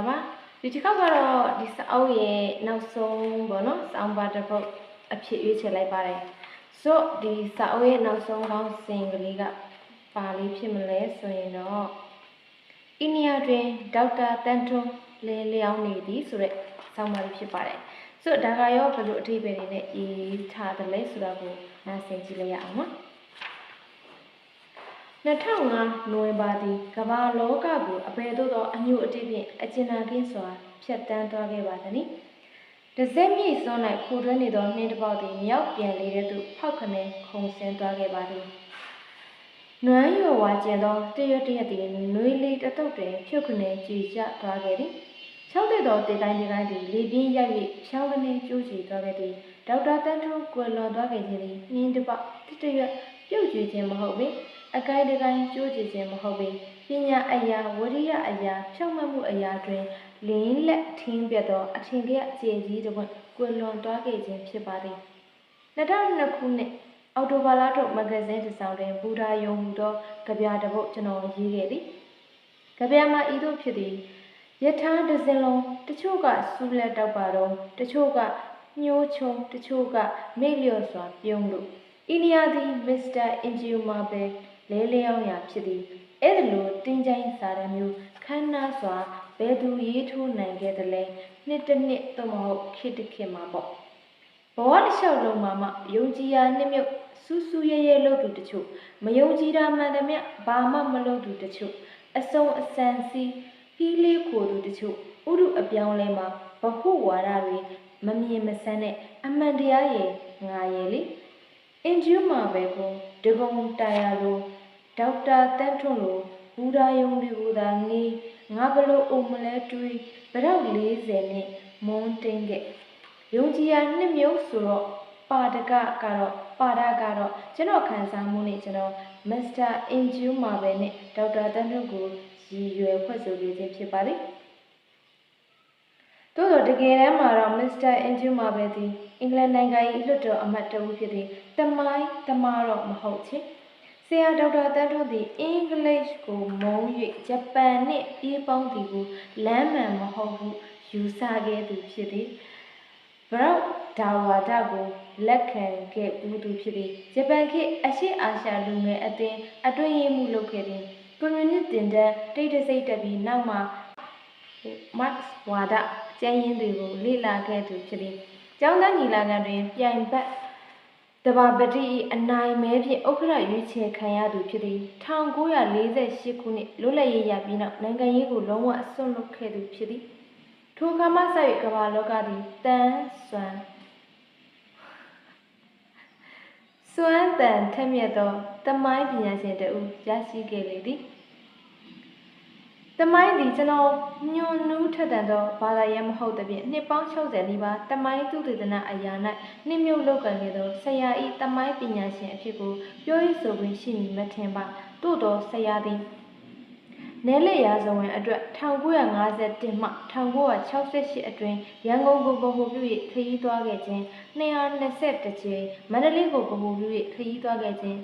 လာပါဒီတစ်ခေါက်ကတော့ဒီစာအုပ်ရဲ့နောက်ဆုံးပေါ့နော်စောင်းပါတစ်ပုဒ်အဖြစ်ရွေးချယ်လိုက်ပါတယ်ဆိုတော့ဒီစာအုပ်ရဲ့နောက်ဆုံးကောင်းစဉ်ကလေးကပါလေးဖြစ်မလဲဆိုရင်တော့အိန္ဒိယတွင်ဒေါက်တာတန်ထွန်းလဲလျောင်းနေသည်ဆိုတဲ့စောင်းပါလေးဖြစ်ပါတယ်ဆိုတော့ဒါကရောဘယ်လိုအထိပ္ပယ်တွေနဲ့ရေးထားတယ်လဲဆိုတာကိုနားဆင်ကြည့်လိုက်ရအောင်နော် 2005နိုဝင်ဘာသည်ကမ္ဘာလောကကိုအဘယ်သို့သောအညို့အတိဖြင့်အကျဉ်းနာကင်းစွာဖျက်ဆီးသွားခဲ့ပါသနည်း။တစ်စက်မြေစွန်း၌ခိုတွင်းနေသောနှင်းတစ်ပေါက်သည်မြောက်ပြန်လေတဲ့သို့ဖောက်ခနဲခုန်ဆင်းသွားခဲ့ပါသည်။နွမ်းရော်ဝါကျင်သောတရွတ်တရက်သည်နွေလေးတစ်တုပ်တွင်ဖြုတ်ခနဲကြည်ကျသွားခဲ့သည်။ချောက်တဲ့သောတေတိုင်းတေတိုင်းသည်လေပြင်းရိုက်၍ဖြောင်းကနေကျိုးချီသွားခဲ့သည်။ဒေါက်တာတန်းထွန်းကွယ်လွန်သွားခဲ့ခြင်းသည်နှင်းတစ်ပေါက်တစ်တရွတ်ပြုတ်ကျွေးခြင်းမဟုတ်ပေ။ အကိုင်းတကိုင်းကျိုးကြည်ခြင်းမဟုတ်ပေပညာအရာဝရိယအရာဖြောင့်မတ်မှုအရာတွင်လင်းလက်ထင်းပြတ်သောအထင်ကရအခြေကြီးတစ်ပွင့်ကွယ်လွန်သွားခဲ့ခြင်းဖြစ်ပါသည်2002ခုနှစ်အောက်တိုဘာလထုတ်မဂ္ဂဇင်းတစ်စောင်တွင်ဘူဓာယုံဟူသောကြပြတစ်ပုဒ်ကျွန်တော်ရေးခဲ့သည်ကြပြမှာဤသို့ဖြစ်သည်ယထာတစ်စင်လုံးတချို့ကစူးလက်တောက်ပါတော့တချို့ကညှိုးချုံတချို့ကမိတ်လျော့စွာပြုံးလို့အိန္ဒိယသည်မစ္စတာအင်ဂျီယိုမာပဲ လဲလျောင်းရာဖြစ်သည်အဲ့ဒါလိုတင်းကြိုင်းစာရမျိုးခမ်းနားစွာဘယ်သူရေးထိုးနိုင်ခဲ့သလဲနှစ်တစ်နှစ်သို့မဟုတ်ခေတ်တစ်ခေတ်မှာပေါ့ဘဝတစ်လျှောက်လုံးမှာမှယုံကြည်ရာနှစ်မြုပ်စူးစူးရဲရဲလုပ်သူတချို့မယုံကြည်တာမှန်သမျှဘာမှမလုပ်သူတချို့အစုံအစံစီဟီးလေးခိုသူတချို့ဥရုအပြောင်းလဲမှာဘဟုဝါဒတွေမမြင်မဆန်းတဲ့အမှန်တရားရဲ့ငါရဲ့လေအင်ဂျူမာပဲကိုဒဂုံတာယာလို ဒေါက်တာတန်းထွန်းလိုဘူဒါယုံတွေကိုသာငေးငါဘလို့အုံမလဲတွေးဗရောက်40နဲ့မွန်းတင်းခဲ့ယုံကြည်ရနှစ်မျိုးဆိုတော့ပါဒကကတော့ပါဒကတော့ကျွန်တော်ခံစားမှုနဲ့ကျွန်တော်မစ္စတာအင်ဂျူမာပဲနဲ့ဒေါက်တာတန်းထွန်းကိုရည်ရွယ်ဖွဲ့ဆိုခဲ့ခြင်းဖြစ်ပါသည်သို့တော့တကယ်တမ်းမှာတော့မစ္စတာအင်ဂျူမာပဲသည်အင်္ဂလန်နိုင်ငံ၏လွှတ်တော်အမတ်တဦးဖြစ်သည်တမိုင်းတမားတော့မဟုတ်ချေ ဆရာဒေါက်တာတန်းထွန်းသည်အင်္ဂလိပ်ကိုမုန်း၍ဂျပန်နှင့်ပြေးပေါင်းသည်ကိုလမ်းမှန်မဟုတ်ဟုယူဆခဲ့သူဖြစ်သည်ဘရောက်ဒါဝါဒကိုလက်ခံခဲ့ဦးသူဖြစ်သည်ဂျပန်ခေတ်အရှိအာရှလူငယ်အသင်းအတွင်းရေးမှုလုပ်ခဲ့သည်ကွန်မြူနစ်တင်တန်းတိတ်တဆိတ်တက်ပြီးနောက်မှာမတ်ဝါဒကျန်းရင်တွေကိုလေ့လာခဲ့သူဖြစ်ပြီးကျောင်းသားညီလာခံတွင်ပြိုင်ဘက် တဘာပတိ၏အနိုင်မဲဖြင့်ဥက္ကဋ္ဌရွေးချယ်ခံရသူဖြစ်သည်1948ခုနှစ်လွတ်လပ်ရေးရပြီးနောက်နိုင်ငံရေးကိုလုံးဝဆွန့်လွတ်ခဲ့သူဖြစ်သည်ထိုအခါမှစ၍ကမ္ဘာလောကသည်တန်ဆွမ်းစွမ်းတန်ထက်မြက်သောတမိုင်းပညာရှင်တဦးရရှိခဲ့လေသည် တမိုင်းသည်ကျွန်တော်ညွန်နူးထက်တန်သောဘာသာရေးမဟုတ်သဖြင့်နှစ်ပေါင်း60နီးပါးတမိုင်းသူတေသနာအရာ၌နှိမ့်မြုပ်လောက်ကန်ခဲ့သောဆရာဤတမိုင်းပညာရှင်အဖြစ်ကိုပြောရဆိုခွင့်ရှိမည်မထင်ပါသို့သောဆရာသည်နဲလက်ရာဇဝင်အတွက်1951မှ1968အတွင်းရန်ကုန်ကိုဗဟိုပြု၍ခရီးသွားခဲ့ခြင်း221ကြိမ်မန္တလေးကိုဗဟိုပြု၍ခရီးသွားခဲ့ခြင်း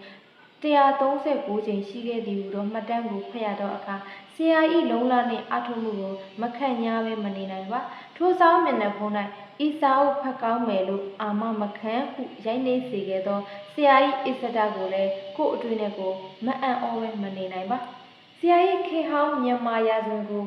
139ကြိမ်ရှိခဲ့သည်ဟူသောမှတ်တမ်းကိုဖတ်ရသောအခါ ဆရာ၏လုံးလာနှင့်အထုမှုကိုမခန့်ညားဘဲမနေနိုင်ပါထိုစောင်းမျက်နှာဖုံး၌ဤစာအုပ်ဖတ်ကောင်းမယ်လို့အာမမခံဟုရိုက်နှိပ်စေခဲ့သောဆရာ၏အစ္စဒကိုလည်းကို့အတွင်းနဲ့ကိုမအံ့ဩဘဲမနေနိုင်ပါဆရာ၏ခေဟောင်းမြန်မာရာဇဝင်ကို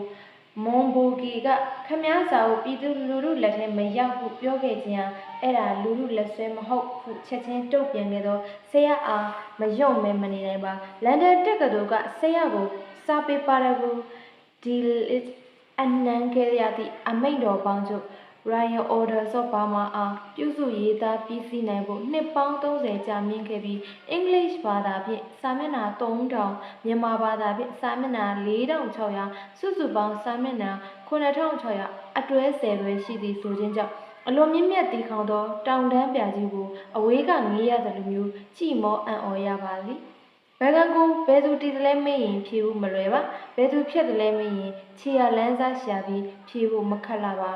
မွန်ဘူဂီကခမားစာကိုပြည်သူလူထုလက်ထဲမရောက်ဟုပြောခဲ့ခြင်းဟာအဲ့ဒါလူထုလက်ဆွဲမဟုတ်ဟုချက်ချင်းတုံ့ပြန်ခဲ့သောဆရာအားမယုံမဲမနေနိုင်ပါလန်ဒန်တက္ကသိုလ်ကဆရာကို စာပေပါရဂူဒီလစ်အနံခဲ့ရသည့်အမိန့်တော်ပေါင်းချုပ် Royal Orders of Burma အားပြုစုရေးသားပြီးစီးနိုင်ဖို့နှစ်ပေါင်း30ကြာမြင့်ခဲ့ပြီး English ဘာသာဖြင့်စာမျက်နှာ3000မြန်မာဘာသာဖြင့်စာမျက်နှာ4600စုစုပေါင်းစာမျက်နှာ9600အတွဲ10တွဲရှိသည်ဆိုခြင်းကြောင့်အလွန်မြင့်မြတ်တီခေါင်သောတောင်တန်းပြကြီးကိုအဝေးကငေးရသလိုမျိုးကြည်မောအံ့ဩရပါသည် ဘယ်ကံကိုဘယ်သူတည်တယ်လဲမေးရင်ဖြေဖို့မလွယ်ပါဘယ်သူဖြတ်တယ်လဲမေးရင်ခြေရလန်းစားရှာပြီးဖြေဖို့မခက်လာပါ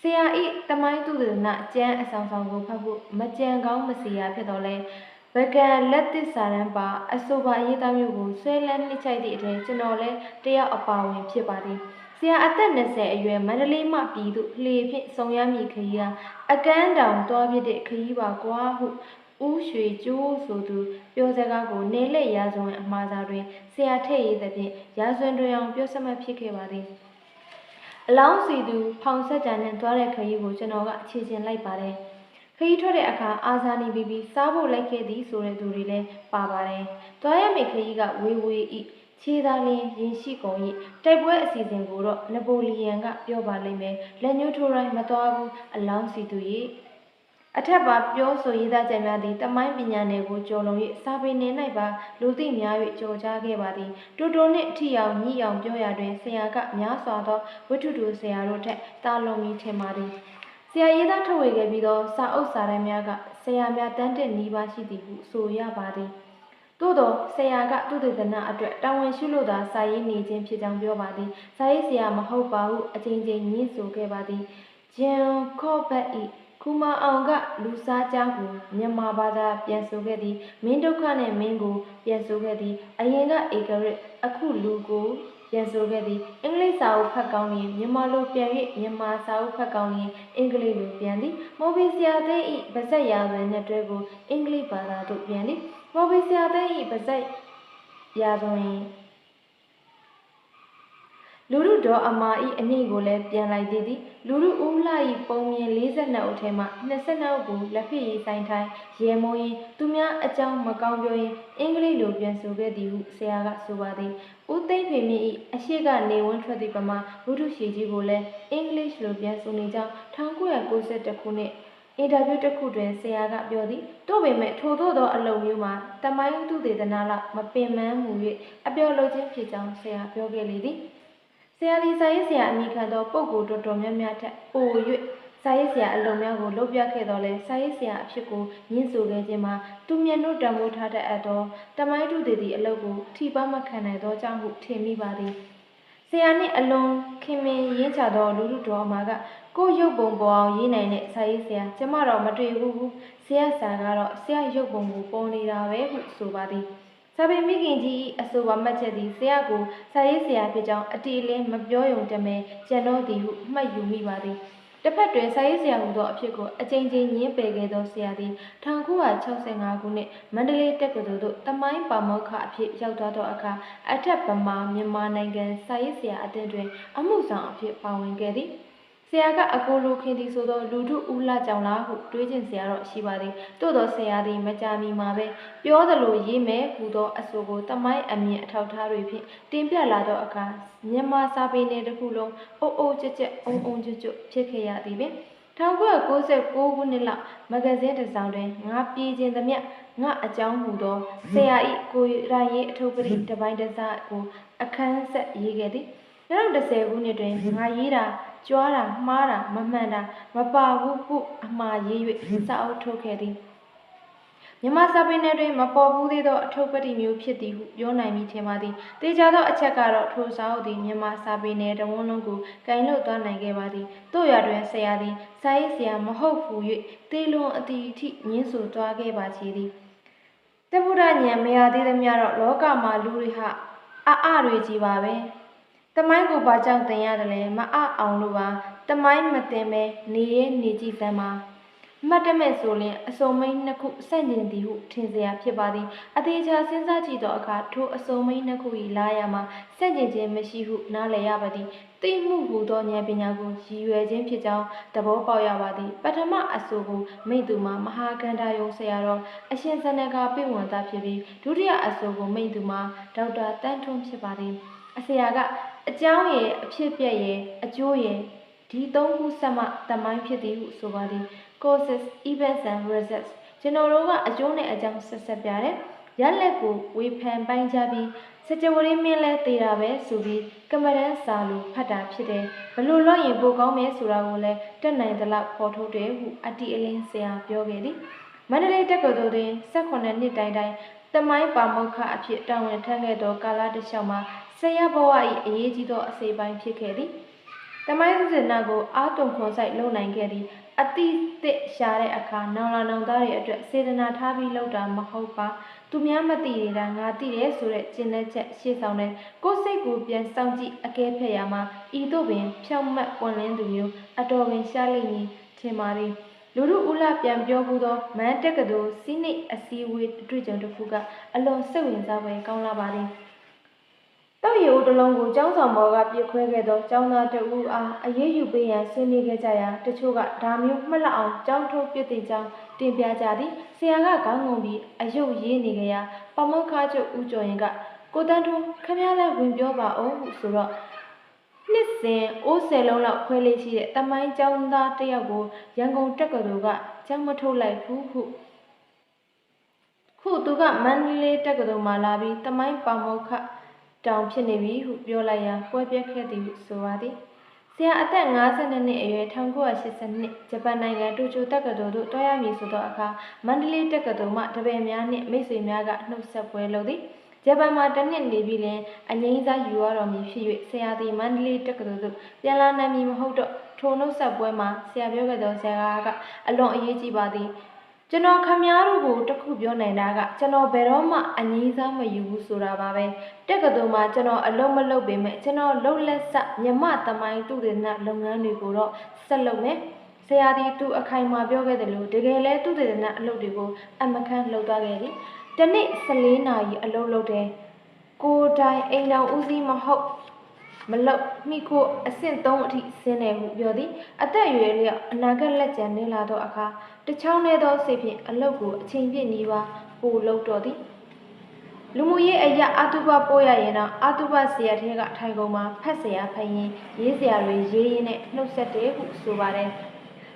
ဆရာဤတမိုင်းသူဒနာကျမ်းအဆောင်ဆောင်ကိုဖတ်ဖို့မကြံကောင်းမစီရဖြစ်တော်လဲဗကံလက်သစ္စာရန်ပါအဆိုပါရေးသားမျိုးကိုဆွဲလန်းနှိမ့်ချိုက်သည့်အထက်ကျွန်တော်လည်းတယောက်အပါဝင်ဖြစ်ပါသည်ဆဆရာအသက်20အရွယ်မန္တလေးမှပြည်သူလှေဖြင့်စုံရမည်ခရီးဟာအကန်းတောင်တွားပြတဲ့ခရီးပါကွာဟု ဦးရွှေကျိုးဆိုသူပြောစကားကိုနေလက်ရာဇဝင်အမှားစာတွင်ဆရာထည့်ရေးသဖြင့်ရာဇဝင်တွင်အောင်ပြောစမှတ်ဖြစ်ခဲ့ပါသည်အလောင်းစီသူဖောင်ဆက်ကြံနဲ့တွားတဲ့ခရီးကိုကျွန်တော်ကခြေကျင်လိုက်ပါတယ်ခရီးထွက်တဲ့အခါအာဇာနည်ပြီးပြီးစားဖို့လိုက်ခဲ့သည်ဆိုတဲ့သူတွေလည်းပါပါတယ်။တွားရမယ့်ခရီးကဝေဝေဤခြေသားလင်းရင်ရှိကုန်၏တိုက်ပွဲအစီအစဉ်ကိုတော့နပိုလီယန်ကပြောပါလိမ့်မယ်လက်ညှိုးထိုးတိုင်းမတော်ဘူးအလောင်းစီသူ၏ အထက်ပါပြောဆိုရေးသားကြံများသည့်တမိုင်းပညာနယ်ကိုကျော်လွန်၍စာပေနယ်၌ပါလူသိများ၍ကြော်ကြားခဲ့ပါသည်တူတူနှင့်အထီအောင်ညှိအောင်ပြောရာတွင်ဆရာကများစွာသောဝိထုတူဆရာတို့ထက်တာလွန်မီထင်ပါသည်ဆရာရေးသားထုတ်ဝေခဲ့ပြီးသောစာအုပ်စာတမ်းများကဆရာများတန်းတက်နီးပါးရှိသည်ဟုဆိုရပါသည်သို့သောဆရာကသူတေသနအတွက်တာဝန်ရှိလို့သာစာရေးနေခြင်းဖြစ်ကြောင်းပြောပါသည်စာရေးဆရာမဟုတ်ပါဟုအချိန်ချင်းညှင်းဆိုခဲ့ပါသည်ဂျန်ခော့ဘတ် ဤကူမအောင်ကလူစားကြောင်းကိုမြန်မာဘာသာပြန်ဆိုခဲ့သည်မင်းဒုက္ခနဲ့မင်းကိုပြန်ဆိုခဲ့သည်အရင်ကဧကရစ်အခုလူကိုပြန်ဆိုခဲ့သည်အင်္ဂလိပ်စာအုပ်ဖတ်ကောင်းရင်မြန်မာလိုပြန်၍မြန်မာစာအုပ်ဖတ်ကောင်းရင်အင်္ဂလိပ်လိုပြန်သည်မော်ဘီဆရာသိန်းဤဗဇက်ရာဇဝင်နဲ့တွဲကိုအင်္ဂလိပ်ဘာသာသို့ပြန်သည်မော်ဘီဆရာသိန်းဤဗဇက်ရာဇဝင် လူလူတော်အမာဤအငိမ့်ကိုလည်းပြန်လိုက်သေးသည်လူလူဦးလာဤပုံမြင်42ဦးထဲမှ22ဦးကိုလက်ဖြစ်ရေးဆိုင်ထိုင်းရေမိုးရင်သူများအကြောင်းမကောင်းပြောရင်အင်္ဂလိပ်လိုပြန်ဆိုခဲ့သည်ဟုဆရာကဆိုပါသည်ဦးသိမ့်ဖေမြင့်ဤအရှိကနေဝန်းထွက်သည့်ပမာဘုဒ္ဓရှိကြီးကိုလည်းအင်္ဂလိပ်လိုပြန်ဆိုနေကြောင်း1992ခုနှစ်အင်တာဗျူးတစ်ခုတွင်ဆရာကပြောသည်တို့ပေမဲ့ထို့သောသောအလုံမျိုးမှာတမိုင်းသူသေသနာလောက်မပင်ပန်းမူ၍အပြောလိုခြင်းဖြစ်ကြောင်းဆရာပြောခဲ့လေသည် ဆရာသည်စာရေးဆရာအမိခံသောပုဂ္ဂိုလ်တော်တော်များများထက်ပို၍စာရေးဆရာအလုံများကိုလုပ်ပြခဲ့တော်လဲစာရေးဆရာအဖြစ်ကိုညှင်းဆိုခဲ့ခြင်းမှာသူမြတ်တို့တံမိုးထားတဲ့အပ်သောတမိုင်းသူသည်ဒီအလုပ်ကိုထိပါမခံနိုင်သောကြောင့်ဟုထင်မိပါသည်ဆရာနှင့်အလွန်ခင်မင်ရင်းချသောလူလူတော်မှာကကိုရုပ်ပုံပေါ်အောင်ရေးနိုင်တဲ့စာရေးဆရာကျမတော့မတွေ့ဘူးဘူးဆရာဆာကတော့ဆရာရုပ်ပုံကိုပေါ်နေတာပဲဟုဆိုပါသည် စာပေမိခင်ကြီးအဆိုပါမှတ်ချက်သည်ဆရာကိုစာရေးဆရာဖြစ်ကြောင်းအတီလင်းမပြောယုံတမဲကျန်တော့သည်ဟုမှတ်ယူမိပါသည်တစ်ဖက်တွင်စာရေးဆရာဟူသောအဖြစ်ကိုအကြိမ်ကြိမ်ညင်းပယ်ခဲ့သောဆရာသည်1965ခုနှစ်မန္တလေးတက္ကသိုလ်သို့တမိုင်းပါမောက္ခအဖြစ်ရောက်သွားသောအခါအထက်ဗမာမြန်မာနိုင်ငံစာရေးဆရာအသင်းတွင် အမှုဆောင်အဖြစ်ပါဝင်ခဲ့သည် ဆရာကအကိုလိုခင်သည်ဆိုသောလူထုဦးလာကြောင်လားဟုတွေးကျင်ဆရာတော့ရှိပါသည်သို့သောဆရာသည်မကြာမီမှာပဲပြောသလိုရေးမယ်ဟူသောအဆိုကိုတမိုင်းအမြင်အထောက်ထားတွေဖြင့်တင်ပြလာသောအခါမြန်မာစာပေနယ်တစ်ခုလုံးအုပ်အုပ်ကြက်ကြက်အုံအုံကြွကြွဖြစ်ခဲ့ရသည်ပင်1996ခုနှစ်လောက်မဂဇင်းတစ်စောင်တွင်ငါပြည်ခြင်းသမျှငါအကြောင်းဟူသောဆရာဤကိုရိုင်းရေးအထုပ်ပရိတပိုင်းတစားကိုအခန်းဆက်ရေးခဲ့သည်2010ခုနှစ်တွင်ငါရေးတာ ကြွားတာမှားတာမမှန်တာမပါဘူးဟုအမှားရေး၍စာအုပ်ထုတ်ခဲ့သည်မြမစာပေနယ်တွင်မပေါ်ဘူးသေးသောအထုပ်ပတိမျိုးဖြစ်သည်ဟုပြောနိုင်မည်ထင်ပါသည်။တေချာသောအချက်ကတော့ထိုစာအုပ်သည်မြမစာပေနယ်တဝန်းလုံးကိုကင်လို့သွားနိုင်ခဲ့ပါသည်။တို့ရတွင်ဆရာသည်စာရေးဆရာမဟုတ်ဘူး၍တေလွန်အတီအထိညင်းဆိုသွားခဲ့ပါချေသည်။တဗုဒ္ဓဉာဏ်မရသေးသမျှတော့လောကမှာလူတွေဟာအအတွေကြီးပါပဲ။ တမိုင်းကိုဘာကြောင့်တင်ရတယ်လဲမအအောင်လို့ပါတမိုင်းမတင်ပဲနေရဲနေကြည့်သမ်းပါမှတ်တမဲ့ဆိုရင်အစုံမိန်နှစ်ခုဆန့်ကျင်သည်ဟုထင်စရာဖြစ်ပါသည်အသေးချာစဉ်းစားကြည့်သောအခါထိုအစုံမိန်နှစ်ခု၏လာရမှာဆန့်ကျင်ခြင်းမရှိဟုနားလည်ရပါသည်သိမှုဟူသောဉာဏ်ပညာကိုရည်ရွယ်ခြင်းဖြစ်ကြောင်းသဘောပေါက်ရပါသည်ပထမအဆိုကိုမိသူမှာမဟာကန္တာယုံဆရာတော်အရှင်စန္ဒကပြည့်ဝတာဖြစ်ပြီးဒုတိယအဆိုကိုမိသူမှာဒေါက်တာတန်းထွန်းဖြစ်ပါသည်အစရာက အကြောင်းရဲ့အဖြစ်ပြက်ရဲ့အကျိုးရဲ့ဒီသုံးခုဆက်မှတမိုင်းဖြစ်သည်ဟုဆိုပါသည် causes events and results ကျွန်တော်တို့ကအကျိုးနဲ့အကြောင်းဆက်ဆက်ပြတယ်ရလက်ကိုဝေဖန်ပိုင်းကြပြီးစကြဝဠာမင်းလဲသေးတာပဲဆိုပြီးကမရန်စာလိုဖတ်တာဖြစ်တယ်ဘလို့လို့ရင်ပိုကောင်းမယ်ဆိုတာကိုလည်းတက်နိုင်သလောက်ပေါ်ထုတ်တယ်ဟုအတီအလင်းဆရာပြောခဲ့သည်မန္တလေးတက္ကသိုလ်တွင်18နှစ်တိုင်တိုင်တမိုင်းပါမောက္ခအဖြစ်တာဝန်ထမ်းခဲ့သောကာလတစ်လျှောက်မှာ ဆရာဘဝ၏အရေးကြီးသောအစိပ်ပိုင်းဖြစ်ခဲ့သည်တမိုင်းစုစင်နာကိုအာတုံခွန်ဆိုင်လုံနိုင်ခဲ့သည်အတိသစ်ရှာတဲ့အခါနောင်လာနောင်သားတွေအတွက်စေတနာထားပြီးလုပ်တာမဟုတ်ပါသူများမသိနေတာငါသိတယ်ဆိုတဲ့ကျင့်တဲ့ချက်ရှေ့ဆောင်တဲ့ကိုယ်စိတ်ကိုပြန်စောင့်ကြည့်အကဲဖက်ရမှာဤသို့ပင်ဖြောင့်မတ်ပွင့်လင်းသူမျိုးအတော်ပင်ရှားလိမ့်မည်ထင်ပါသည်လူတို့ဦးလာပြန်ပြောမှုသောမန်တက်ကတော်စီးနိတ်အစည်းအဝေးအတွေ့အကြုံတစ်ခုကအလွန်စိတ်ဝင်စားဖွယ်ကောင်းလာပါသည် တောက်ရီဦးတစ်လုံးကိုကျောင်းဆောင်ဘော်ကပြစ်ခွဲခဲ့သောကျောင်းသားတဦးအားအရေးယူပေးရန်ဆွေးနွေးခဲ့ကြရာတချို့ကဒါမျိုးမှတ်လက်အောင်ကျောင်းထုတ်ပြစ်တင်ကြောင်းတင်ပြကြသည်ဆရာကခေါင်းငုံပြီးအယုတ်ရေးနေကြရာပမောက္ခချုပ်ဦးကျော်ရင်ကကိုတန်းထွန်းခမရလည်းဝင်ပြောပါအောင်ဟုဆိုတော့နှစ်စဉ်အိုးဆယ်လုံးလောက်ခွဲလေးရှိတဲ့တမိုင်းကျောင်းသားတစ်ယောက်ကိုရန်ကုန်တက္ကသိုလ်ကကျောင်းမထုတ်လိုက်ဘူးဟုခုသူကမန္တလေးတက္ကသိုလ်မှာလာပြီးတမိုင်းပါမောက္ခ တောင်ဖြစ်နေပြီဟုပြောလိုက်ရာပွဲပြက်ခဲ့သည်ဟုဆိုပါသည်ဆရာအသက်52နှစ်အရွယ်1980နှစ်ဂျပန်နိုင်ငံတိုကျိုတက္ကသိုလ်သို့တွားရမည်ဆိုသောအခါမန္တလေးတက္ကသိုလ်မှတပည့်များနှင့်မိတ်ဆွေများကနှုတ်ဆက်ပွဲလုပ်သည်ဂျပန်မှာတစ်နှစ်နေပြီးလျှင်အငိမ့်စားယူရတော်မူဖြစ်၍ဆရာသည်မန္တလေးတက္ကသိုလ်သို့ပြန်လာနိုင်မည်မဟုတ်တော့ထိုနှုတ်ဆက်ပွဲမှာဆရာပြောခဲ့သောစကားကအလွန်အရေးကြီးပါသည် ကျွန်တော်ခမားတို့ကိုတစ်ခုပြောနိုင်တာကကျွန်တော်ဘယ်တော့မှအငြင်းစားမယူဘူးဆိုတာပါပဲတက်ကတူမှာကျွန်တော်အလုံးမလုံးပေမဲ့ကျွန်တော်လှုပ်လက်ဆက်မြမသမိုင်းသူတေသနလုပ်ငန်းတွေကိုတော့ဆက်လုပ်မယ်ဆရာဒီသူအခိုင်အမာပြောခဲ့တယ်လို့တကယ်လဲသူတေသနအလုပ်တွေကိုအမခန့်လုပ်သွားခဲ့တယ်တနေ့14နာရီအလုပ်လုပ်တယ်ကိုယ်တိုင်အိမ်တော်ဦးစီးမဟုတ် မလောက်မိခိုအဆင့်3အထိဆင်းတယ်ဟုပြောသည်အသက်အရွယ်လျောက်အနာဂတ်လက်ကျန်နေလာသောအခါတချောင်းနေသောစိတ်ဖြင့်အလုတ်ကိုအချိန်ပြည့်နီးပါပို့လုပ်တော်သည်လူမှုရေးအရာအတုပပို့ရရင်တော့အတုပဆရာထဲကထိုင်ကုန်မှာဖတ်ဆရာဖတ်ရင်ရေးဆရာတွေရေးရင်းနဲ့နှုတ်ဆက်တယ်ဟုဆိုပါတယ်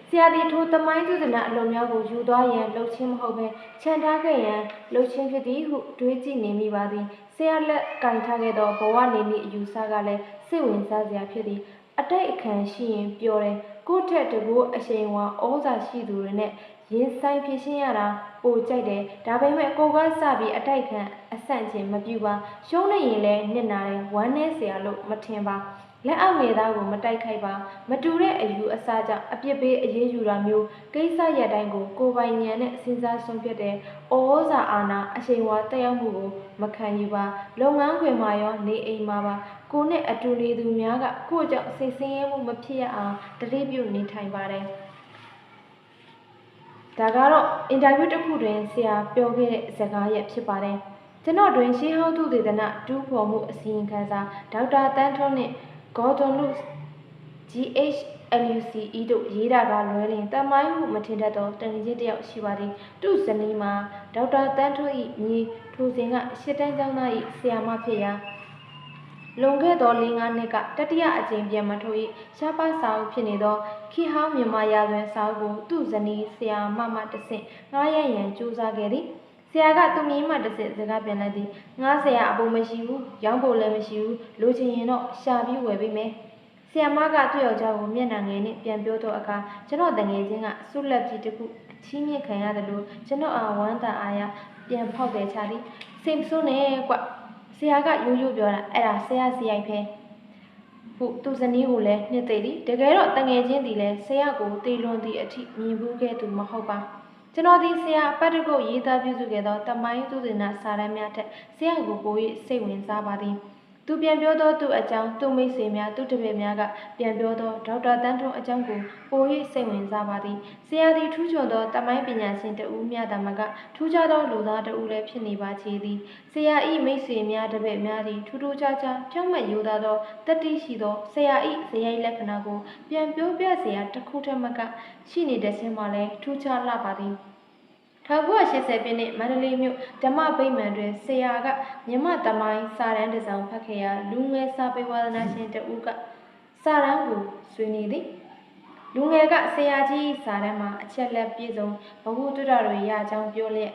ဆရာဒီထိုသမိုင်းသူဒနာအလုံးများကိုယူသွားရန်လှုပ်ချင်းမဟုတ်ပဲခြံထားခဲ့ရန်လှုပ်ချင်းဖြစ်သည်ဟုတွေးကြည့်နေမိပါသည်ဆရာလက်ကင်ထားခဲ့သောဘဝနေမိအယူဆကလည်း စိတ်ဝင်စားစရာဖြစ်သည်အတိတ်အခံရှိရင်ပြောတယ်ကိုယ့်ထက်တကူအရှိန်ဝါဩဇာရှိသူတွေနဲ့ရင်ဆိုင်ဖြစ်ရှင်းရတာပိုကြိုက်တယ်ဒါပေမဲ့ကိုကစပြီးအတိုက်ခံအဆန့်ကျင်မပြူပါရှုံးနေရင်လည်းနစ်နာတယ်ဝမ်းနည်းစရာလို့မထင်ပါ လက်အောက်ငယ်သားကိုမတိုက်ခိုက်ပါမတူတဲ့အယူအဆကြောင့်အပြစ်ပေးအရေးယူတာမျိုးကိစ္စရတိုင်းကိုကိုယ်ပိုင်ဉာဏ်နဲ့စဉ်းစားဆုံးဖြတ်တဲ့ဩဇာအာဏာအရှိန်ဝါတက်ရောက်မှုကိုမခံယူပါလုပ်ငန်းခွင်မှာရောနေအိမ်မှာပါကိုနဲ့အတူနေသူများကကိုယ့်ကြောင့်စိတ်ဆင်းရဲမှုမဖြစ်ရအောင်တတိပြုနေထိုင်ပါတယ်ဒါကတော့အင်တာဗျူးတစ်ခုတွင်ဆရာပြောခဲ့တဲ့စကားရပ်ဖြစ်ပါတယ်ကျွန်တော်တွင်ရှေးဟောင်းသူသေသနတူးဖော်မှုအစီရင်ခံစာဒေါက်တာတန်းထွန်းနှင့် Gordon Luce GHLUCE တို့ရေးတာကလွဲရင်တမိုင်းဟုမထင်တတ်သောတန်ကြီးတစ်ယောက်ရှိပါသည်သူ့ဇနီးမှာဒေါက်တာတန်းထွန်း၏မြေထိုစဉ်ကရှစ်တန်းကျောင်းသား၏ဆရာမဖြစ်ရာလွန်ခဲ့သော၄-၅နှစ်ကတတိယအကြိမ်ပြန်မထုတ်၏ရှားပါစာအုပ်ဖြစ်နေသောခိဟောင်းမြန်မာရာဇဝင်စာအုပ်ကိုသူ့ဇနီးဆရာမမတဆင့်ငားရရန်ကြိုးစားခဲ့သည် ဆရာကသူ့မြင်းမတစ်စက်စကားပြန်လိုက်သည်ငါဆရာအပုံမရှိဘူးရောင်းဖို့လည်းမရှိဘူးလိုချင်ရင်တော့ရှာပြီးဝယ်ပေးမယ်ဆရာမကသူ့ယောက်ျားကိုမျက်နှာငယ်နဲ့ပြန်ပြောတော့အခါကျွန်တော်တငယ်ချင်းကဆုလက်ကြီးတစ်ခုအချီးမြင့်ခံရတယ်လို့ကျွန်တော်အာဝမ်းသာအားရပြန်ဖောက်တယ်ချသည်စိတ်မဆိုးနဲ့ကွဆရာကရိုးရိုးပြောတာအဲ့ဒါဆရာစီရိုက်ဖဲဟုသူဇနီးကိုလည်းနှစ်သိသည်တကယ်တော့တငယ်ချင်းသည်လည်းဆရာကိုတေလွန်သည့်အထိမြင်ဘူးခဲ့သူမဟုတ်ပါ ကျွန်တော်ဒီဆရာပတ်တကုတ်ရေးသားပြုစုခဲ့သောတမိုင်းသူဒနာစာရန်များထက်ဆရာကိုပို၍စိတ်ဝင်စားပါသည် သူပြန်ပြောသောသူအကြောင်းသူမိတ်ဆွေများသူတပည့်များကပြန်ပြောသောဒေါက်တာတန်းထွန်းအကြောင်းကိုပို၍စိတ်ဝင်စားပါသည်ဆရာသည်ထူးချွန်သောတမိုင်းပညာရှင်တဦးမြတ်တမကထူးခြားသောလူသားတဦးလည်းဖြစ်နေပါချေသည်ဆရာဤမိတ်ဆွေများတပည့်များသည်ထူးထူးခြားခြားဖြောင့်မတ်ရိုးသားသောတတိရှိသောဆရာဤဇယိုက်လက္ခဏာကိုပြန်ပြောပြเสียတစ်ခုထက်မကရှိနေတဲ့ဆင်းမှာလည်းထူးခြားလှပါသည် 1980ပြည့်နှစ်မန္တလေးမြို့ဓမ္မဗိမာန်တွင်ဆရာကမြမသမိုင်းစာရန်တစ်စောင်ဖတ်ခဲ့ရာလူငယ်စာပေဝါဒနာရှင်တဦးကစာရန်ကိုဆွေးနွေးသည်လူငယ်ကဆရာကြီးစာရန်မှာအချက်လက်ပြည့်စုံဘဟုတုတတွေရကြောင်းပြောလျက်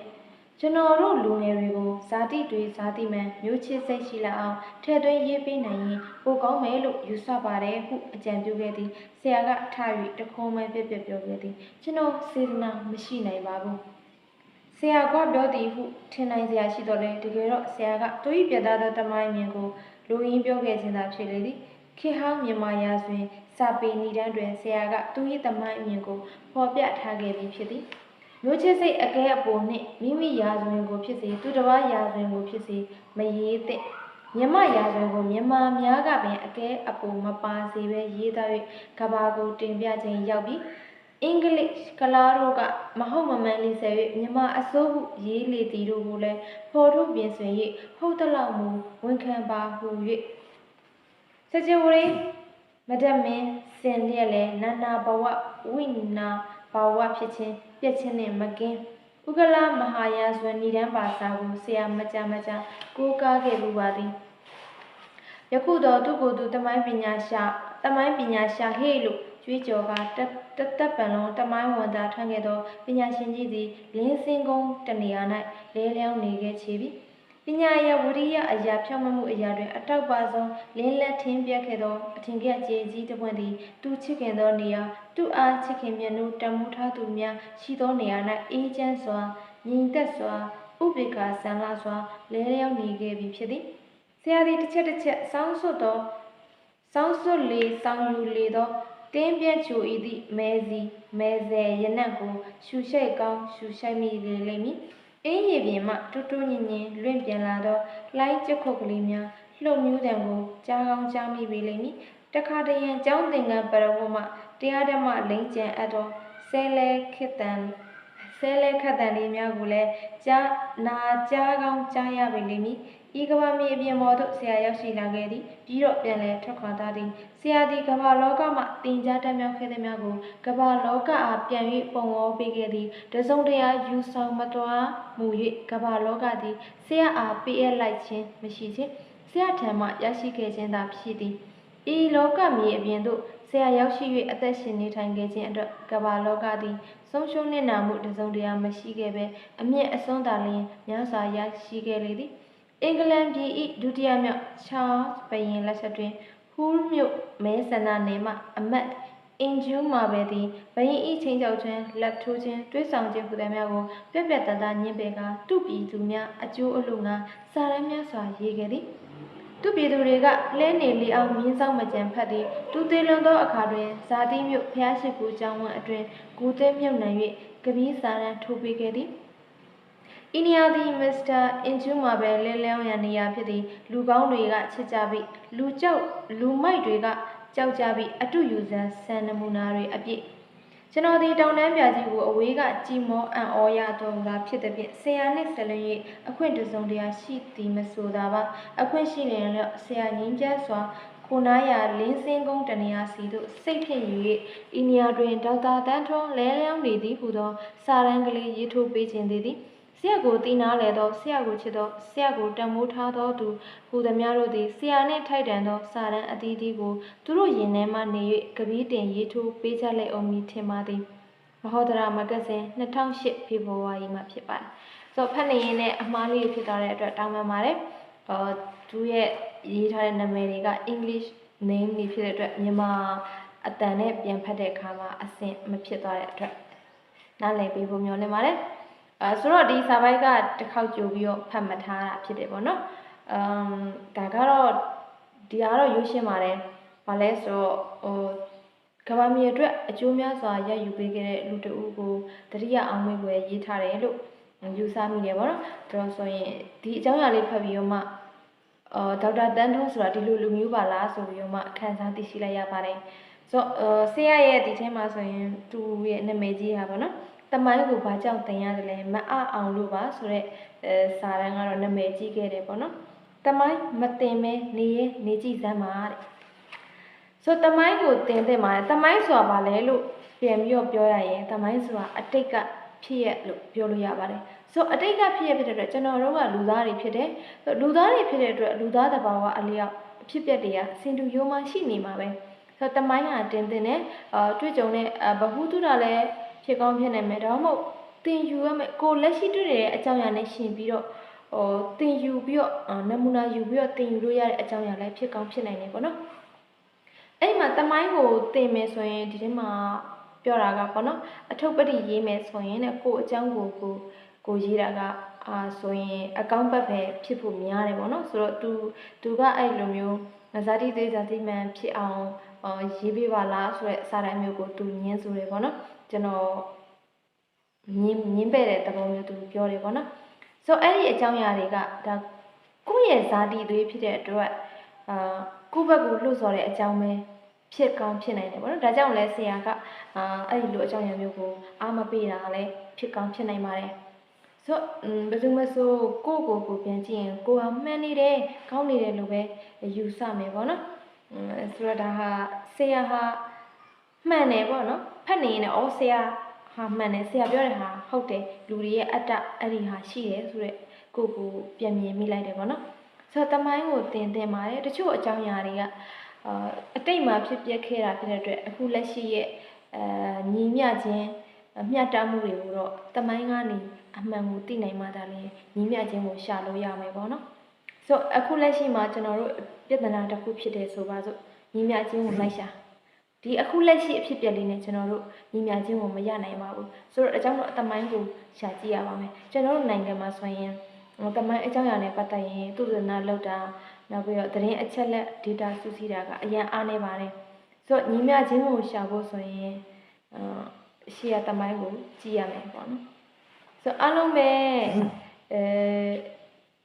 ကျွန်တော်တို့လူငယ်တွေကိုဇာတိတွေဇာတိမှန်မျိုးချစ်စိတ်ရှိလာအောင်ထဲ့သွင်းရေးပေးနိုင်ရင်ပိုကောင်းမယ်လို့ယူဆပါတယ်ဟုအကြံပြုခဲ့သည်ဆရာကထ၍တခုံးမဲပြက်ပြက်ပြောခဲ့သည်ကျွန်တော်စေတနာမရှိနိုင်ပါဘူး ဆရာကပြောသည်ဟုထင်နိုင်စရာရှိတော်လဲတကယ်တော့ဆရာကသူ၏ပြတ်သားသောတမိုင်းမြင်ကိုလူရင်းပြောခဲ့ခြင်းသာဖြစ်လေသည်ခေဟောင်းမြန်မာရာဇဝင်စာပေနိဒန်းတွင်ဆရာကသူ၏တမိုင်းအမြင်ကိုဖော်ပြထားခဲ့ပြီးဖြစ်သည်မမျိုးချစ်စိတ်အကဲအပေါ်နှင့်မိမိရာဇဝင်ကိုဖြစ်စေသူတစ်ပါးရာဇဝင်ကိုဖြစ်စေမရေးသင့်မြမရာဇဝင်ကိုမြန်မာများကပင်အကဲအပေါ်မပါစေဘဲရေးသား၍ကဘာကိုတင်ပြခြင်းရောက်ပြီး အင်္ဂလိပ်ကလားတို့ကမဟုတ်မမှန်လေးဆယ်၍မြန်မာအစိုးဟုရေးလေသည်တို့ကိုလည်းဖော်ထုတ်ပြင်ဆင်၍ဟုတ်တလောက်မူဝန်ခံပါဟု၍စကြဝဠာမဒတ်မင်းစင်လျက်လဲနာနာဘဝဝိနာဘဝဖြစ်ခြင်းပြည့်ခြင်းနှင့်မကင်းဥက္ကလမဟာယာဇဝဏီတန်းပါစာကိုဆရာမကြမကြကိုးကားခဲ့လိုပါသည်ယခုတော့သူကိုယ်သူတမိုင်းပညာရှာတမိုင်းပညာရှာဟေ့လို့ ကြွေးကြော်ကတက်တက်တက်ပံလုံးတမိုင်းဝန်သားထွန်းခဲ့သောပညာရှင်ကြီးသည်လင်းစင်းကုန်းတနေရာ၌လဲလျောင်းနေခဲ့ချေပြီပညာအရာဝိရိယအရာဖြောင့်မတ်မှုအရာတွင်အထောက်ပါဆုံးလင်းလက်ထင်းပြတ်ခဲ့သောအထင်ကဲကျေကြီးတစ်ပွင့်သည်သူချစ်ခင်သောနေရာသူအားချစ်ခင်မြတ်နိုးတမှုထားသူများရှိသောနေရာ၌အေးချမ်းစွာငြိမ်သက်စွာဥပေက္ခဆန္လာစွာလဲလျောင်းနေခဲ့ပြီဖြစ်သည်ဆရာသည်တစ်ချက်တစ်ချက်စောင်းစွတ်သောစောင်းစွတ်လေစောင်းယူလေသော တင်းပြတ်ချူဤသည့်မဲစီမဲဆယ်ရနံ့ကိုရှူရှိုက်ကောင်းရှူရှိုက်မိလေလိမ့်မည်အင်းရည်ပြင်မှတူတူညင်ညင်လွင့်ပြန်လာသောလှိုင်းကြက်ခုတ်ကလေးများလှုပ်မျိုးတံကိုကြားကောင်းကြားမိပေလိမ့်မည်တခါတရံကျောင်းသင်္ကန်းပရဝတ်မှတရားဓမ္မလိမ့်ကျန်အပ်သောဆဲလဲခေတ္တန်ဆဲလဲခတ်တန်လေးများကိုလည်းကြားနာကြားကောင်းကြားရပေလိမ့်မည် ဤကမ္ဘာမြေအပြင်ပေါ်သို့ဆရာရောက်ရှိလာခဲ့သည်ပြီးတော့ပြန်လဲထွက်ခွာသားသည်ဆရာသည်ကမ္ဘာလောကမှတင်ကြားတတ်မြောက်ခဲ့သည်များကိုကမ္ဘာလောကအားပြန်၍ပုံဝေါ်ပေးခဲ့သည်တစုံတရာယူဆောင်မတော်မူ၍ကမ္ဘာလောကသည်ဆရာအားပေးအပ်လိုက်ခြင်းမရှိခြင်းဆရာထံမှရရှိခဲ့ခြင်းသာဖြစ်သည်ဤလောကမြေအပြင်သို့ဆရာရောက်ရှိ၍အသက်ရှင်နေထိုင်ခဲ့ခြင်းအတွက်ကမ္ဘာလောကသည်ဆုံးရှုံးနေနာမှုတစုံတရာမရှိခဲ့ဘဲအမြင့်အစွန်းသာလျှင်များစွာရရှိခဲ့လေသည် အင်္ဂလန်ပြည်၏ဒုတိယမြောက်ချားဘုရင်လက်ထက်တွင်ဟူးမြို့မဲဆန္ဒနယ်မှအမတ်အင်ဂျူးမာဘယ်သည်ဘုရင်၏ချင်းချောက်ခြင်းလက်ထိုးခြင်းတွေးဆောင်ခြင်းဟူသည်များကိုပြက်ပြက်တသားညှင်းပယ်ကာသူ့ပြည်သူများအကျိုးအလို့ငါစာရမ်းများစွာရေးခဲ့သည်သူပြည်သူတွေကလဲနေလီအောင်မြင်းဆောင်မကြံဖတ်သည်သူသေးလွန်သောအခါတွင်ဇာတိမြို့ဖျားရှိကူကျောင်းဝန်းအတွင်ဂူသဲမြုပ်နှံ၍ကပီးစာရန်ထိုးပေးခဲ့သည် အိန္ဒိယသည်မစ္စတာအင်ဂျူမာပဲလဲလျောင်းရန်နေရာဖြစ်သည်လူကောင်းတွေကချစ်ကြပြီးလူကြောက်လူမိုက်တွေကကြောက်ကြပြီးအတုယူဆန်ဆန်နမူနာတွေအပြည့်ကျွန်တော်ဒီတောင်တန်းပြကြီးကိုအဝေးကကြည်မောအံ့ဩရတော်ကဖြစ်တဲ့ဖြင့်ဆရာနှင့်ဆက်လျက်အခွင့်တစုံတရာရှိသည်မဆိုတာပါအခွင့်ရှိနေရင်လည်းဆရာငင်းကျန်းစွာကိုနာရလင်းစင်းကုန်းတနေရာစီသို့စိတ်ဖြင့်ယူ၍အိန္ဒိယတွင်ဒေါက်တာတန်းထွန်းလဲလျောင်းနေသည်ဟူသောစာရန်ကလေးရေးထိုးပေးခြင်းသည်သည် ဆရာကိုတီးနာလဲသောဆရာကိုချစ်သောဆရာကိုတန်မိုးထားသောသူဟူသည်များတို့သည်ဆရာနှင့်ထိုက်တန်သောစာရန်အသီးသီးကိုသူတို့ရင်ထဲမှနေ၍ကပီးတင်ရေးထိုးပေးကြလိုက်အောင်မည်ထင်ပါသည်မဟောဒရာမဂ္ဂဇင်း2008ဖေဖော်ဝါရီမှာဖြစ်ပါတယ်ဆိုတော့ဖတ်နေရင်လည်းအမှားလေးဖြစ်သွားတဲ့အတွက်တောင်းပန်ပါတယ်အော်သူရဲ့ရေးထားတဲ့နာမည်တွေက English name တွေဖြစ်တဲ့အတွက်မြန်မာအတန်နဲ့ပြန်ဖတ်တဲ့အခါမှာအဆင်မဖြစ်သွားတဲ့အတွက်နားလည်ပေးဖို့မျှော်လင့်ပါတယ် အဲဆိုတော့ဒီစာပိုက်ကတစ်ခေါက်ကြိုပြီးတော့ဖတ်မထားတာဖြစ်တယ်ပေါ့နော်အမ်ဒါကတော့ဒီကတော့ရိုးရှင်းပါတယ်ဘာလဲဆိုတော့ဟိုကမ္ဘာမြေအတွက်အကျိုးများစွာရယူပေးခဲ့တဲ့လူတဦးကိုတတိယအောင်မေးပွဲရေးထားတယ်လို့ယူဆမိတယ်ပေါ့နော်ဒါတော့ဆိုရင်ဒီအကြောင်းအရာလေးဖတ်ပြီးတော့မှအော်ဒေါက်တာတန်းထွန်းဆိုတာဒီလိုလူမျိုးပါလားဆိုပြီးတော့မှအခန်းစားသိရှိလိုက်ရပါတယ်ဆိုတော့အော်ဆရာရဲ့ဒီထဲမှာဆိုရင်သူရဲ့နာမည်ကြီးတာပေါ့နော် တမိုင်းကိုဘာကြောင့်တင်ရတယ်လဲမအအောင်လို့ပါဆိုတော့အဲစာရန်ကတော့နာမည်ကြီးခဲ့တယ်ပေါ့နော်တမိုင်းမတင်မဲနေရနေကြည့်စမ်းပါတဲ့ဆိုတမိုင်းကိုတင်တဲ့မှာတမိုင်းဆိုတာဘာလဲလို့ပြန်ပြီးတော့ပြောရရင်တမိုင်းဆိုတာအတိတ်ကဖြစ်ရလို့ပြောလို့ရပါတယ်ဆိုအတိတ်ကဖြစ်ရဖြစ်တဲ့အတွက်ကျွန်တော်တို့ကလူသားတွေဖြစ်တယ်ဆိုလူသားတွေဖြစ်တဲ့အတွက်လူသားတဘာဝအလျောက်အဖြစ်ပြက်တွေကစင်တူရိုးမှရှိနေမှာပဲဆိုတမိုင်းကတင်တင်နဲ့အာတွေ့ကြုံတဲ့ဘဟုတုတာလည်း ဖြစ်ကောင်းဖြစ်နိုင်မယ်ဒါမှမဟုတ်သင်ယူရမယ်ကိုလက်ရှိတွေ့နေတဲ့အကြောင်းအရာနဲ့ရှင်ပြီးတော့ဟိုသင်ယူပြီးတော့နမူနာယူပြီးတော့သင်ယူလို့ရတဲ့အကြောင်းအရာလည်းဖြစ်ကောင်းဖြစ်နိုင်တယ်ပေါ့နော်အဲ့မှာတမိုင်းကိုသင်မယ်ဆိုရင်ဒီထဲမှာပြောတာကပေါ့နော်အထုပ်ပတိရေးမယ်ဆိုရင်တဲ့ကိုအကြောင်းကိုကိုကိုရေးတာကအာဆိုရင်အကောင့်ဘက်ပဲဖြစ်ဖို့များတယ်ပေါ့နော်ဆိုတော့သူသူကအဲ့လိုမျိုးငဇာတိသေးဇာတိမန်ဖြစ်အောင်ရေးပေးပါလားဆိုတဲ့အစားတိုင်းမျိုးကိုသူညင်းဆိုတယ်ပေါ့နော် ကျွန်တော်ငင်းငင်းပဲ့တဲ့သဘောမျိုးသူပြောတယ်ပေါ့နော်ဆိုတော့အဲ့ဒီအကြောင်းအရာတွေကဒါကိုယ့်ရဲ့ဇာတိသွေးဖြစ်တဲ့အတွက်အာကိုယ့်ဘက်ကိုလှုပ်ဆော်တဲ့အကြောင်းပဲဖြစ်ကောင်းဖြစ်နိုင်တယ်ပေါ့နော်ဒါကြောင့်လဲဆရာကအာအဲ့ဒီလိုအကြောင်းအရာမျိုးကိုအားမပေးတာလည်းဖြစ်ကောင်းဖြစ်နိုင်ပါတယ်ဆိုဘယ်သူမဆိုကိုကိုကိုပြန်ကြည့်ရင်ကိုဟာမှန်နေတယ်ကောင်းနေတယ်လို့ပဲယူဆမယ်ပေါ့နော်ဆိုတော့ဒါဟာဆရာဟာ မှန်တယ်ပေါ့နော်ဖတ်နေရင်လည်းဩဆရာဟာမှန်တယ်ဆရာပြောတဲ့ဟာဟုတ်တယ်လူတွေရဲ့အတ္တအဲ့ဒီဟာရှိတယ်ဆိုတော့ကိုယ့်ကိုယ်ပြန်မြင်မိလိုက်တယ်ပေါ့နော်ဆိုတော့တမိုင်းကိုသင်သင်ပါတယ်တချို့အကြောင်းအရာတွေကအာအတိတ်မှာဖြစ်ပျက်ခဲ့တာဖြစ်တဲ့အတွက်အခုလက်ရှိရဲ့အဲညီမျှခြင်းအမျှတမှုတွေကိုတော့တမိုင်းကနေအမှန်ကိုသိနိုင်မှသာလေညီမျှခြင်းကိုရှာလို့ရမယ်ပေါ့နော်ဆိုတော့အခုလက်ရှိမှာကျွန်တော်တို့ပြဿနာတစ်ခုဖြစ်တယ်ဆိုပါစို့ညီမျှခြင်းကိုလိုက်ရှာ ဒီအခုလက်ရှိအဖြစ်အပျက်လေးနဲ့ကျွန်တော်တို့ညီမျှခြင်းကိုမရနိုင်ပါဘူးဆိုတော့အကြောင်းတော့တမိုင်းကိုရှာကြည့်ရပါမယ်ကျွန်တော်တို့နိုင်ငံမှာဆိုရင်ဟိုတမိုင်းအကြောင်းအရာနဲ့ပတ်သက်ရင်သူစနာလောက်တာနောက်ပြီးတော့သတင်းအချက်လက် data စုစည်းတာကအရင်အားနေပါတယ်ဆိုတော့ညီမျှခြင်းကိုရှာဖို့ဆိုရင်အာရှေ့ရတမိုင်းကိုကြည့်ရမယ်ပေါ့နော်ဆိုတော့အားလုံးပဲအဲ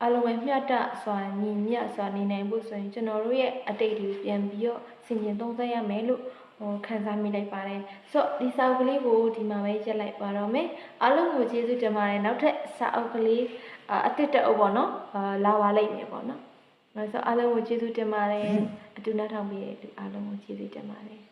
အားလုံးပဲမျှတစွာညီမျှစွာနေနိုင်ဖို့ဆိုရင်ကျွန်တော်တို့ရဲ့အတိတ်တွေကိုပြန်ပြီးတော့ဆင်ခြင်သုံးသပ်ရမယ်လို့ဟိုခံစားမိလိုက်ပါတယ်ဆိုတော့ဒီစာအုပ်ကလေးကိုဒီမှာပဲရက်လိုက်ပါတော့မယ်အားလုံးကိုကျေးဇူးတင်ပါတယ်နောက်ထပ်စာအုပ်ကလေးအာအတစ်တက်အုပ်ပေါ့နော်အာလာပါလိမ့်မယ်ပေါ့နော်အဲဆိုအားလုံးကိုကျေးဇူးတင်ပါတယ်အတူနောက်ထောင်ပြီးတဲ့အားလုံးကိုကျေးဇူးတင်ပါတယ်